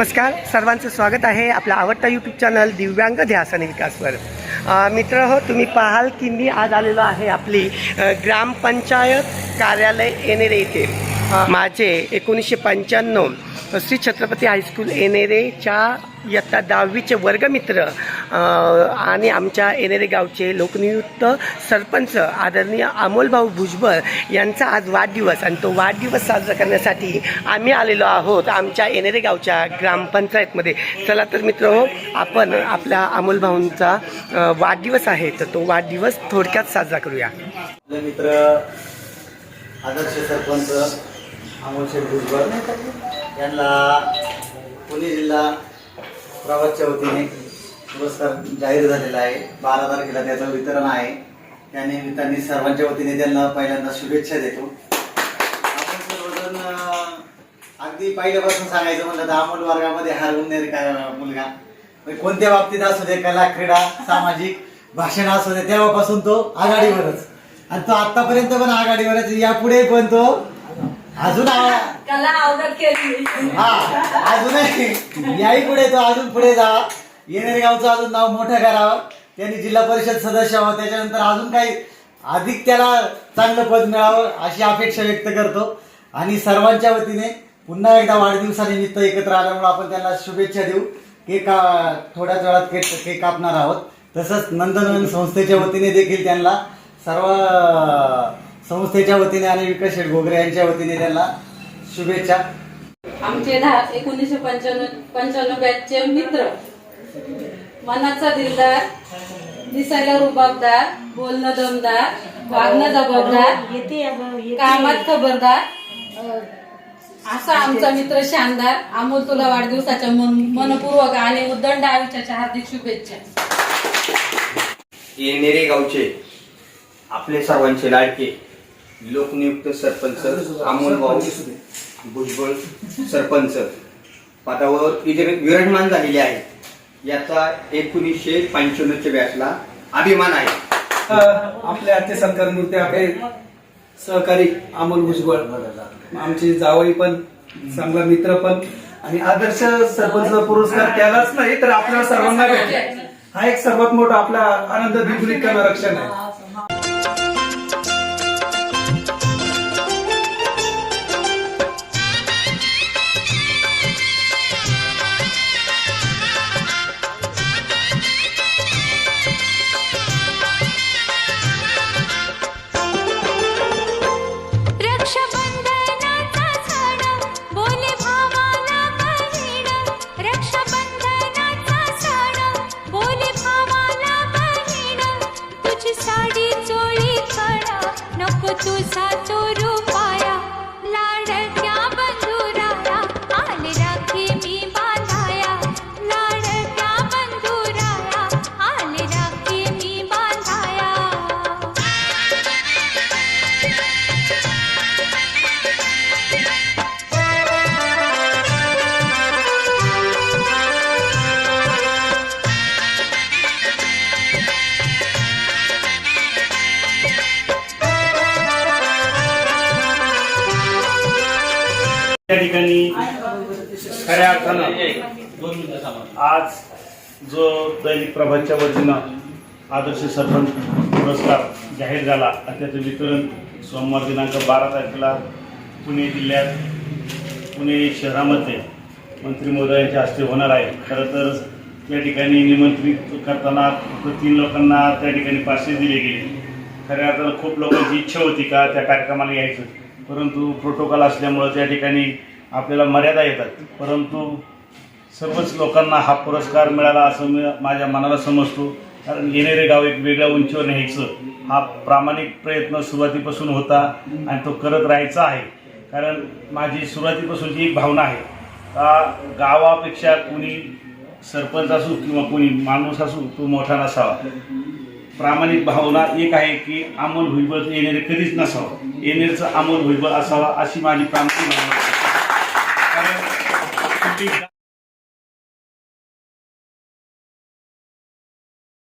नमस्कार सर्वांचं स्वागत आहे आपला आवडता यूट्यूब चॅनल दिव्यांग ध्यासन विकासवर. मित्र हो तुम्ही पाहाल की मी आज आलेलो आहे आपली ग्रामपंचायत कार्यालय येणेरे येथे माझे एकोणीसशे पंच्याण्णव श्री छत्रपती हायस्कूल येणेरेच्या इयत्ता दहावीचे वर्गमित्र आणि आमच्या येणेरे गावचे लोकनियुक्त सरपंच आदरणीय अमोलभाऊ भुजबळ यांचा आज वाढदिवस आणि तो वाढदिवस साजरा करण्यासाठी आम्ही आलेलो आहोत आमच्या येणेरे गावच्या ग्रामपंचायतमध्ये. चला तर मित्र हो आपण आपल्या अमोलभाऊंचा वाढदिवस आहे तर तो वाढदिवस थोडक्यात साजरा करूया. मित्र आदर्श सरपंच अमोल भुजबळ यांना पुणे जिल्हा प्रवासच्या वतीने पुरस्कार जाहीर झालेला आहे. बारा तारखेला त्याचं वितरण आहे. त्या निमित्ताने सर्वांच्या वतीने त्यांना पहिल्यांदा शुभेच्छा देतो. आपण सर्वजण अगदी पहिल्यापासून सांगायचं म्हणलं तर अमोल वर्गामध्ये हरवून गुन्हेर का मुलगा? म्हणजे कोणत्या बाबतीत असू दे कला क्रीडा सामाजिक भाषण असू दे तेव्हापासून तो आघाडीवरच. आणि तो आतापर्यंत पण आघाडीवरच यापुढे पण तो अजून आ- कला अवगत केली. हा अजूनही. याही पुढे तो अजून पुढे जा. येणेरे गावचं अजून नाव मोठं करावं. त्यांनी जिल्हा परिषद सदस्य व्हावं. त्याच्यानंतर अजून काही अधिक त्याला चांगलं पद मिळावं अशी अपेक्षा व्यक्त करतो. आणि सर्वांच्या वतीने पुन्हा एकदा वाढदिवसानिमित्त एकत्र आल्यामुळे आपण त्यांना शुभेच्छा देऊ. केक थोड्याच वेळात केक केक कापणार आहोत. तसंच नंदनवन संस्थेच्या वतीने देखील त्यांना सर्व संस्थेच्या वतीने आणि विकास शेठ घोगरे यांच्या वतीने त्यांना शुभेच्छा. आमचे दहा एकोणीसशे पंच्याण्णव पंच्याण्णव बॅचचे मित्र. मनाचा दिलदार दिसायला रुबाबदार बोलणं दमदार वागणं जबाबदार कामात खबरदार. असा आमचा मित्र शानदार. अमोल तुला वाढदिवसाच्या मन- मनपूर्वक आणि उद्दंड आयुष्याच्या हार्दिक शुभेच्छा. येणेरे गावचे आपले सर्वांचे लाडके लोकनियुक्त सरपंच अमोल भाऊ. भुजबळ सरपंच. पदावर इथे विराजमान झालेले आहेत याचा एकोणीसशे पंच्याण्णवच्या बॅचला अभिमान आहे. आपले आद्य सरकार नृत्य आपले सहकारी अमोल भुजबळ. आमचे जावई पण चांगला मित्र पण आणि आदर्श सरपंच पुरस्कार त्यालाच नाही तर आपल्याला सर्वांना भेटेल. हा एक सर्वात मोठा आपला आनंद द्विगुणित करणारा क्षण आहे. त्या ठिकाणी खऱ्या अर्थानं आज जो दैनिक प्रभातच्या वतीनं आदर्श सरपंच पुरस्कार जाहीर झाला आणि त्याचं वितरण सोमवार दिनांक बारा तारखेला पुणे जिल्ह्यात पुणे शहरामध्ये मंत्री महोदयांच्या हस्ते होणार आहे. खरं तर त्या ठिकाणी निमंत्रित करताना फक्त तीन लोकांना त्या ठिकाणी पाचशे दिले गेले. खऱ्या अर्थानं खूप लोकांची इच्छा होती का त्या कार्यक्रमाला यायचं? परंतु प्रोटोकॉल असल्यामुळं त्या ठिकाणी आपल्याला मर्यादा येतात. परंतु सर्वच लोकांना हा पुरस्कार मिळाला असं मी माझ्या मनाला समजतो. कारण येणेरे गाव एक वेगळ्या उंचीवर न्यायचं. हा प्रामाणिक प्रयत्न सुरुवातीपासून होता आणि तो करत राहायचा आहे. कारण माझी सुरुवातीपासूनची एक भावना आहे. का गावापेक्षा कुणी सरपंच असू किंवा कुणी माणूस असू तो मोठा नसावा. प्रामाणिक भावना एक आहे की अमोल भुईबळ येणेरे कधीच नसावं. येणेरचं अमोल भुजबळ असावा अशी माझी प्रामाणिक